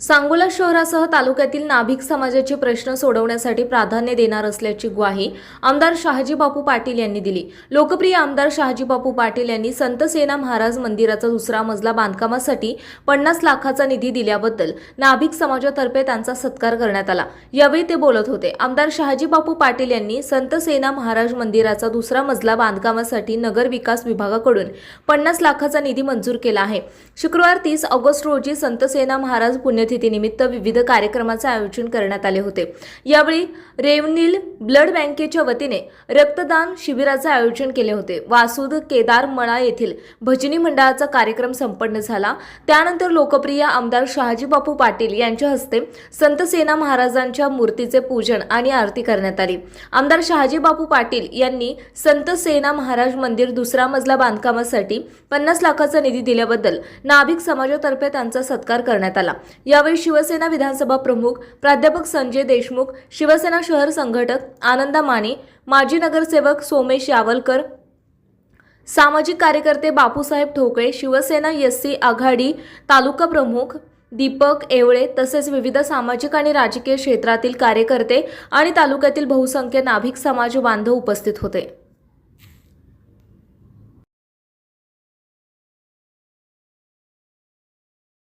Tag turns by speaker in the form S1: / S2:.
S1: सांगोला शहरासह तालुक्यातील नाभिक समाजाचे प्रश्न सोडवण्यासाठी प्राधान्य देणार असल्याची ग्वाही आमदार शहाजी बापू पाटील यांनी दिली. लोकप्रिय आमदार शहाजी बापू पाटील यांनी संत सेना महाराज मंदिराचा दुसरा मजला बांधकामासाठी पन्नास लाखाचा निधी दिल्याबद्दल नाभिक समाजातर्फे त्यांचा सत्कार करण्यात आला. यावेळी ते बोलत होते. आमदार शहाजी बापू पाटील यांनी संत सेना महाराज मंदिराचा दुसरा मजला बांधकामासाठी नगर विकास विभागाकडून पन्नास लाखाचा निधी मंजूर केला आहे. शुक्रवार तीस ऑगस्ट रोजी संत सेना महाराज पुण्यतिथीनिमित्त विविध कार्यक्रमाचे आयोजन करण्यात आले होते. यावेळी रेवनील ब्लड बँकेच्या वतीने रक्तदान शिबिराचे आयोजन केले होते. वासुद केदार मळा येथील भजनी मंडळाचा कार्यक्रम संपन्न झाला. त्यानंतर लोकप्रिय आमदार शहाजी बापू पाटील यांच्या हस्ते संत सेना महाराजांच्या मूर्तीचे पूजन आणि आरती करण्यात आली. आमदार शहाजी बापू पाटील यांनी संत सेना महाराज मंदिर दुसरा मजला बांधकामासाठी पन्नास लाखाचा निधी दिल्याबद्दल नाभिक समाजातर्फे त्यांचा सत्कार करण्यात आला. यावेळी शिवसेना विधानसभा प्रमुख प्राध्यापक संजय देशमुख शिवसेना शहर संघटक आनंदा माने माजी नगरसेवक सोमेश यावलकर सामाजिक कार्यकर्ते बापूसाहेब ठोकळे शिवसेना एससी आघाडी तालुका प्रमुख दीपक एवळे तसेच विविध सामाजिक आणि राजकीय क्षेत्रातील कार्यकर्ते आणि तालुक्यातील बहुसंख्य नाभिक समाज बांधव उपस्थित होते.